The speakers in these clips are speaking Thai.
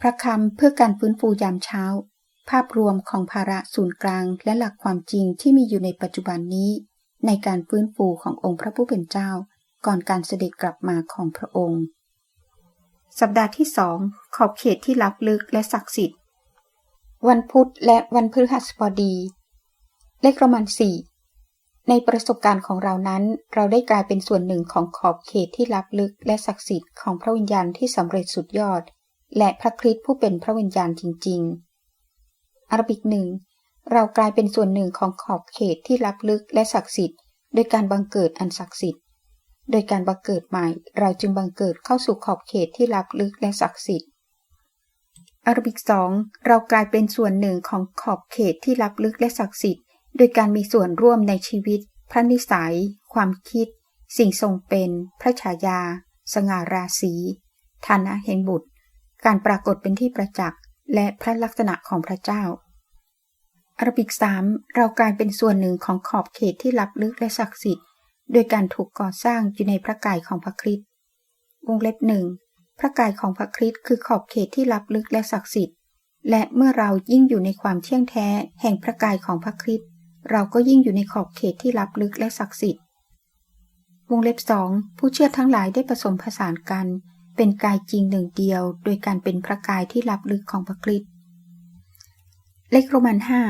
พระคำเพื่อการฟื้นฟูยามเช้า ภาพรวมของภาระศูนย์กลางและหลักความจริงที่มีอยู่ในปัจจุบันนี้ ในการฟื้นฟูขององค์พระผู้เป็นเจ้า ก่อนการเสด็จกลับมาของพระองค์ สัปดาห์ที่สองขอบเขตที่ลับลึกและศักดิ์สิทธิ์ วันพุธและวันพฤหัสบดี เลขประมาณสี่ในประสบการณ์ของเรานั้น เราได้กลายเป็นส่วนหนึ่งของขอบเขตที่ลับลึกและศักดิ์สิทธิ์ของพระวิญญาณที่สำเร็จสุดยอด และพระคริสต์ผู้เป็นพระวิญญาณจริง ๆ อารบิกหนึ่งเรากลายเป็นส่วนหนึ่งของขอบเขตที่ลับลึกและศักดิ์สิทธิ์ โดยการบังเกิดอันศักดิ์สิทธิ์ โดยการบังเกิดใหม่ เราจึงบังเกิดเข้าสู่ขอบเขตที่ลับลึกและศักดิ์สิทธิ์อารบิกสองเรากลายเป็นส่วนหนึ่งของขอบเขตที่ลับลึกและศักดิ์สิทธิ์ โดยการมีส่วนร่วมในชีวิต พระนิสัย ความคิด สิ่งทรงเป็น พระฉายา สง่าราศีฐานะแห่งบุตร การปรากฏเป็นที่ประจักษ์และพระลักษณะของพระเจ้าอารบิกสามเรากลายเป็นส่วนหนึ่งของขอบเขตที่ลับลึกและศักดิ์สิทธิ์ โดยการถูกก่อสร้างอยู่ในพระกายของพระคริสต์วงเล็บหนึ่งพระกายของพระคริสต์คือขอบเขตที่ลับลึกและศักดิ์สิทธิ์ และเมื่อเรายิ่งอยู่ในความเที่ยงแท้ แห่งพระกายของพระคริสต์เราก็ยิ่งอยู่ในขอบเขตที่ลับลึกและศักดิ์สิทธิ์ วงเล็บสองผู้เชื่อทั้งหลายได้ผสมผสานกัน เป็นกายจริงหนึ่งเดียว โดยการเป็นพระกายที่ลับลึกของพระคริสต์เลขโรมันห้า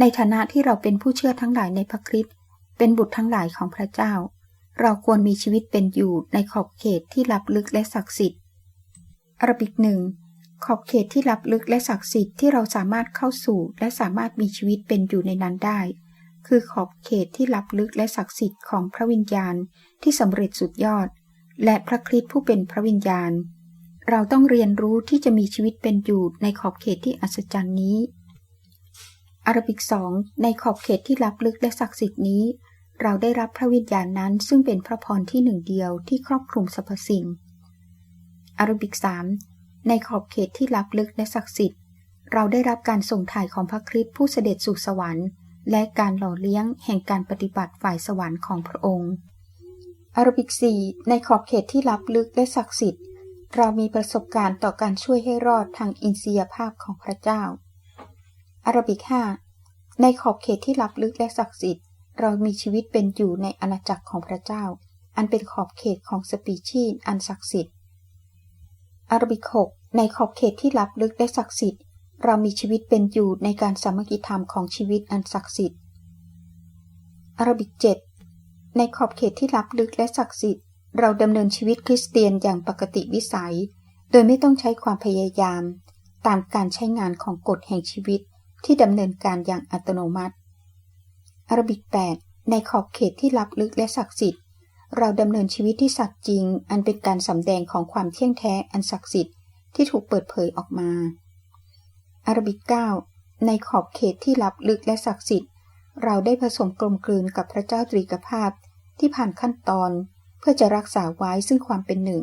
ในฐานะที่เราเป็นผู้เชื่อทั้งหลายในพระคริสต์เป็นบุตรทั้งหลายของพระเจ้า เราควรมีชีวิตเป็นอยู่ในขอบเขตที่ลับลึกและศักดิ์สิทธิ์อารบิกหนึ่งขอบเขตที่ลับลึกและศักดิ์สิทธิ์ที่เราสามารถเข้าสู่และสามารถมีชีวิตเป็นอยู่ในนั้นได้ คือขอบเขตที่ลับลึกและศักดิ์สิทธิ์ของพระวิญญาณที่สำเร็จสุดยอด และพระคริสต์ผู้เป็นพระวิญญาณ เราต้องเรียนรู้ที่จะมีชีวิตเป็นอยู่ในขอบเขตที่อัศจรรย์นี้อารบิกสองในขอบเขตที่ลับลึกและศักดิ์สิทธิ์นี้ เราได้รับพระวิญญาณนั้นซึ่งเป็นพระพรที่หนึ่งเดียวที่ครอบคลุมสรรพสิ่งอารบิกสามในขอบเขตที่ลับลึกและศักดิ์สิทธิ์ เราได้รับการส่งถ่ายของพระคริสต์ผู้เสด็จสู่สวรรค์ และการหล่อเลี้ยงแห่งการปฏิบัติฝ่ายสวรรค์ของพระองค์ อารบิกสี่ในขอบเขตที่ลับลึกและศักดิ์สิทธิ์ เรามีประสบการณ์ต่อการช่วยให้รอดทางอินทรียภาพของพระเจ้า อารบิกห้าในขอบเขตที่ลับลึกและศักดิ์สิทธิ์ เรามีชีวิตเป็นอยู่ในอาณาจักรของพระเจ้า อันเป็นขอบเขตของสปีชีส์อันศักดิ์สิทธิ์ อารบิกหกในขอบเขตที่ลับลึกและศักดิ์สิทธิ์ เรามีชีวิตเป็นอยู่ในการสามัคคีธรรมของชีวิตอันศักดิ์สิทธิ์ อารบิกเจ็ด ในขอบเขตที่ลับลึกและศักดิ์สิทธิ์ เราดำเนินชีวิตคริสเตียนอย่างปกติวิสัย โดยไม่ต้องใช้ความพยายาม ตามการใช้งานของกฎแห่งชีวิตที่ดำเนินการอย่างอัตโนมัติอารบิก8ในขอบเขตที่ลับลึกและศักดิ์สิทธิ์ เราดำเนินชีวิตที่สัตย์จริง อันเป็นการสำแดงของความเที่ยงแท้อันศักดิ์สิทธิ์ที่ถูกเปิดเผยออกมาอารบิกเก้าในขอบเขตที่ลับลึกและศักดิ์สิทธิ์ เราได้ผสมกลมกลืนกับพระเจ้าตรีกภาพ ที่ผ่านขั้นตอนเพื่อจะรักษาไว้ซึ่งความเป็นหนึ่ง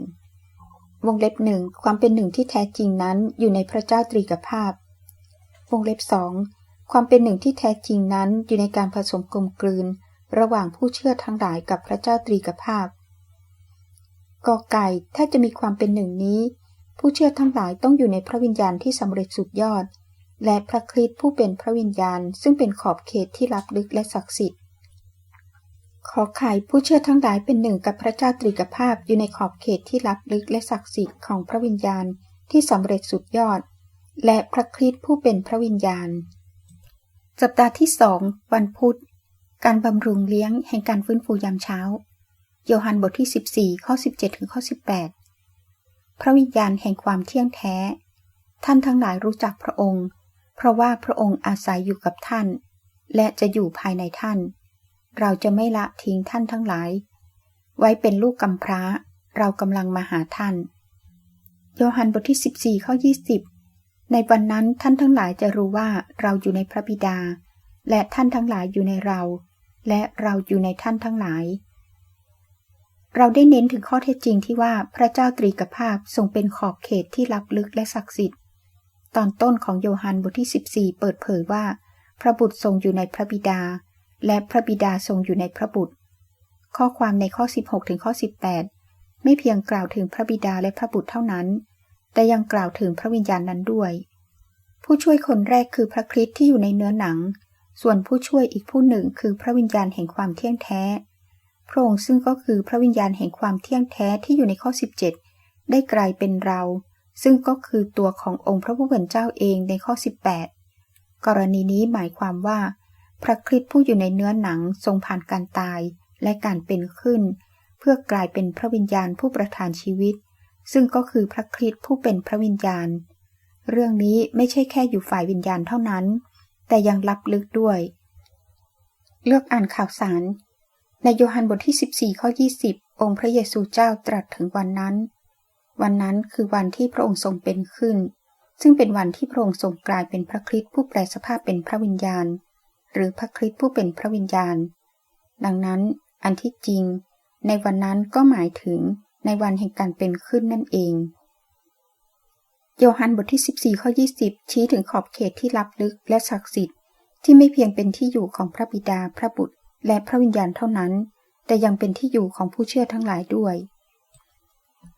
วงเล็บหนึ่งความเป็นหนึ่งที่แท้จริงนั้นอยู่ในพระเจ้าตรีกภาพ วงเล็บสองความเป็นหนึ่งที่แท้จริงนั้นอยู่ในการผสมกลมกลืน ระหว่างผู้เชื่อทั้งหลายกับพระเจ้าตรีกภาพกอไก่ถ้าจะมีความเป็นหนึ่งนี้ ผู้เชื่อทั้งหลายต้องอยู่ในพระวิญญาณที่สำเร็จสุดยอด และพระคริสต์ผู้เป็นพระวิญญาณ ซึ่งเป็นขอบเขตที่ลับลึกและศักดิ์สิทธิ์ ขอไข่ผู้เชื่อทั้งหลายเป็นหนึ่งกับพระเจ้าตรีกภาพอยู่ในขอบเขตที่ลับลึกและศักดิ์สิทธิ์ของพระวิญญาณที่สำเร็จสุดยอด และพระคริสต์ผู้เป็นพระวิญญาณ สัปดาห์ที่สองวันพุธ การบำรุงเลี้ยงแห่งการฟื้นฟูยามเช้า โยฮันบทที่ 14 ข้อ 17 ถึงข้อ 18 พระวิญญาณแห่งความเที่ยงแท้ ท่านทั้งหลายรู้จักพระองค์ เพราะว่าพระองค์อาศัยอยู่กับท่าน และจะอยู่ภายในท่าน เราจะไม่ละทิ้งท่านทั้งหลาย ไว้เป็นลูกกำพร้า เรากำลังมาหาท่าน โยฮันบทที่ 14ข้อ20 ในวันนั้นท่านทั้งหลายจะรู้ว่าเราอยู่ในพระบิดา และท่านทั้งหลายอยู่ในเรา และเราอยู่ในท่านทั้งหลาย เราได้เน้นถึงข้อเท็จจริงที่ว่าพระเจ้าตรีกภาพทรงเป็นขอบเขตที่ลับลึกและศักดิ์สิทธิ์ ตอนต้นของโยฮันบทที่ 14 เปิดเผยว่า พระบุตรทรงอยู่ในพระบิดา และพระบิดาทรงอยู่ในพระบุตร ข้อความในข้อ 16 ถึงข้อ 18 ไม่เพียงกล่าวถึงพระบิดาและพระบุตรเท่านั้น แต่ยังกล่าวถึงพระวิญญาณนั้นด้วย ผู้ช่วยคนแรกคือพระคริสต์ที่อยู่ในเนื้อหนัง ส่วนผู้ช่วยอีกผู้หนึ่งคือพระวิญญาณแห่งความเที่ยงแท้ พระองค์ซึ่งก็คือพระวิญญาณแห่งความเที่ยงแท้ที่อยู่ในข้อ 17 ได้กลายเป็นเรา ซึ่งก็คือตัวขององค์พระผู้เป็นเจ้าเองในข้อ 18 กรณีนี้หมายความว่า พระคริสต์ผู้อยู่ในเนื้อหนังทรงผ่านการตายและการเป็นขึ้น เพื่อกลายเป็นพระวิญญาณผู้ประทานชีวิต ซึ่งก็คือพระคริสต์ผู้เป็นพระวิญญาณ เรื่องนี้ไม่ใช่แค่อยู่ฝ่ายวิญญาณเท่านั้น แต่ยังลับลึกด้วย เลือกอ่านข่าวสาร ในโยฮันบทที่ 14 ข้อ 20 องค์พระเยซูเจ้าตรัสถึงวันนั้น วันนั้นคือวันที่พระองค์ทรงเป็นขึ้น ซึ่งเป็นวันที่พระองค์ทรงกลายเป็นพระคริสต์ผู้แปลสภาพเป็นพระวิญญาณ หรือพระคริสต์ผู้เป็นพระวิญญาณ ดังนั้นอันที่จริง ในวันนั้นก็หมายถึงในวันแห่งการเป็นขึ้นนั่นเอง โยฮันบทที่ 14 ข้อ 20 ชี้ถึงขอบเขตที่ลับลึกและศักดิ์สิทธิ์ที่ไม่เพียงเป็นที่อยู่ของพระบิดาพระบุตร และพระวิญญาณเท่านั้น แต่ยังเป็นที่อยู่ของผู้เชื่อทั้งหลายด้วย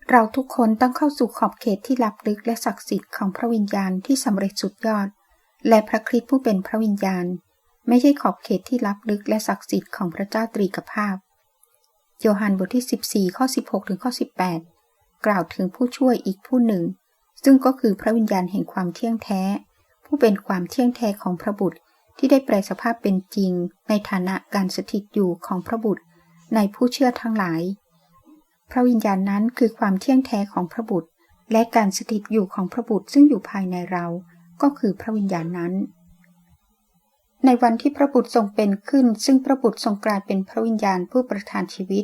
เราทุกคนต้องเข้าสู่ขอบเขตที่ลับลึกและศักดิ์สิทธิ์ของพระวิญญาณที่สำเร็จสุดยอด และพระคริสต์ผู้เป็นพระวิญญาณ ไม่ใช่ขอบเขตที่ลับลึกและศักดิ์สิทธิ์ของพระเจ้าตรีกภาพ โยฮันบทที่ 14 ข้อ 16 ถึงข้อ 18 กล่าวถึงผู้ช่วยอีกผู้หนึ่ง ซึ่งก็คือพระวิญญาณแห่งความเที่ยงแท้ ผู้เป็นความเที่ยงแท้ของพระบุตรที่ได้แปลสภาพเป็นจริง ในฐานะการสถิตอยู่ของพระบุตร ในผู้เชื่อทั้งหลาย พระวิญญาณนั้นคือความเที่ยงแท้ของพระบุตร และการสถิตอยู่ของพระบุตรซึ่งอยู่ภายในเรา ก็คือพระวิญญาณนั้น ในวันที่พระบุตรทรงเป็นขึ้น ซึ่งพระบุตรทรงกลายเป็นพระวิญญาณผู้ประทานชีวิต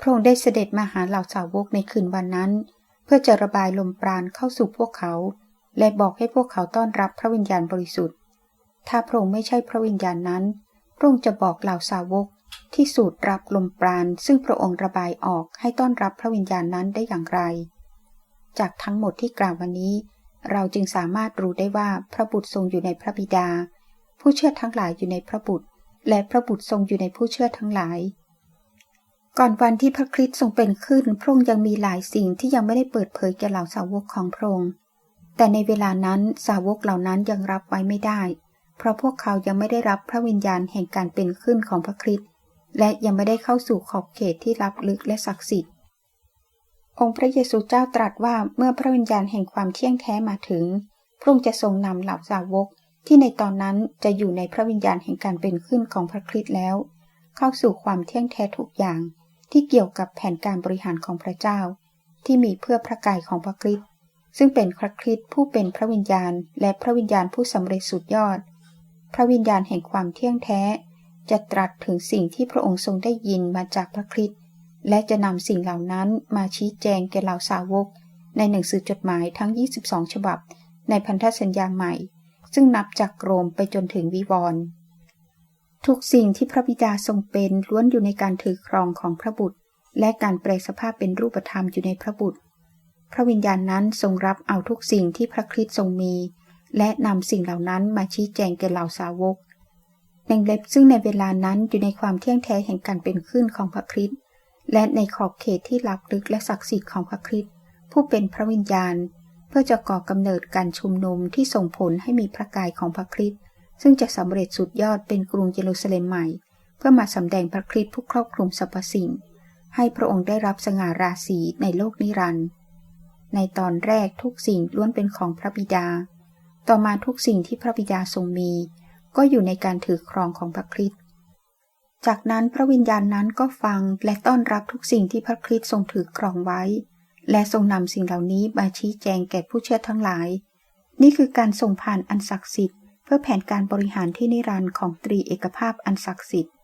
พระองค์ได้เสด็จมาหาเหล่าสาวกในคืนวันนั้น เพื่อจะระบายลมปราณเข้าสู่พวกเขา และบอกให้พวกเขาต้อนรับพระวิญญาณบริสุทธิ์ ถ้าพระองค์ไม่ใช่พระวิญญาณนั้น พระองค์จะบอกเหล่าสาวกที่สูดรับลมปราณซึ่งพระองค์ระบายออกให้ต้อนรับพระวิญญาณนั้นได้อย่างไร จากทั้งหมดที่กล่าววันนี้ เราจึงสามารถรู้ได้ว่าพระบุตรทรงอยู่ในพระบิดา ผู้เชื่อทั้งหลายอยู่ในพระบุตร และพระบุตรทรงอยู่ในผู้เชื่อทั้งหลาย ก่อนวันที่พระคริสต์ทรงเป็นขึ้น พระองค์ยังมีหลายสิ่งที่ยังไม่ได้เปิดเผยแก่เหล่าสาวกของพระองค์ แต่ในเวลานั้นสาวกเหล่านั้นยังรับไว้ไม่ได้ เพราะพวกเขายังไม่ได้รับพระวิญญาณแห่งการเป็นขึ้นของพระคริสต์ และยังไม่ได้เข้าสู่ขอบเขตที่ลับลึกและศักดิ์สิทธิ์ องค์พระเยซูเจ้าตรัสว่าเมื่อพระวิญญาณแห่งความเที่ยงแท้มาถึง พระองค์จะทรงนำเหล่าสาวก ที่ในตอนนั้นจะอยู่ในพระวิญญาณแห่งการเป็นขึ้นของพระคริสต์แล้ว เข้าสู่ความเที่ยงแท้ทุกอย่างที่เกี่ยวกับแผนการบริหารของพระเจ้า ที่มีเพื่อพระกายของพระคริสต์ซึ่งเป็นพระคริสต์ผู้เป็นพระวิญญาณ และพระวิญญาณผู้สำเร็จสุดยอด พระวิญญาณแห่งความเที่ยงแท้ จะตรัสถึงสิ่งที่พระองค์ทรงได้ยินมาจากพระคริสต์และจะนำสิ่งเหล่านั้นมาชี้แจงแก่เหล่าสาวก ในหนังสือจดหมายทั้ง 22 ฉบับ ในพันธสัญญาใหม่ ซึ่งนับจากโรมไปจนถึงวิวรณ์ทุกสิ่งที่พระบิดาทรงเป็นล้วนอยู่ในการถือครองของพระบุตร และการแปลสภาพเป็นรูปธรรมอยู่ในพระบุตร พระวิญญาณนั้นทรงรับเอาทุกสิ่งที่พระคริสต์ทรงมี และนำสิ่งเหล่านั้นมาชี้แจงแก่เหล่าสาวกในเล็บซึ่งในเวลานั้นอยู่ในความเที่ยงแท้แห่งการเป็นขึ้นของพระคริสต์และในขอบเขตที่ลับลึกและศักดิ์สิทธิ์ของพระคริสต์ผู้เป็นพระวิญญาณ พื่อจะก่อกำเนิดการชุมนุมที่ส่งผลให้มีพระกายของพระคริสต์ซึ่งจะสำเร็จสุดยอดเป็นกรุงเยรูซาเล็มใหม่ เพื่อมาสำแดงพระคริสต์ผู้ครอบคลุมสรรพสิ่ง ให้พระองค์ได้รับสง่าราศีในโลกนิรันดร์ในตอนแรกทุกสิ่งล้วนเป็นของพระบิดา ต่อมาทุกสิ่งที่พระบิดาทรงมี ก็อยู่ในการถือครองของพระคริสต์จากนั้นพระวิญญาณนั้นก็ฟังและต้อนรับทุกสิ่งที่พระคริสต์ทรงถือครองไว้ และทรงนำสิ่งเหล่านี้มาชี้แจงแก่ผู้เชื่อทั้งหลาย นี่คือการส่งผ่านอันศักดิ์สิทธิ์ เพื่อแผนการบริหารที่นิรันดร์ของตรีเอกภาพอันศักดิ์สิทธิ์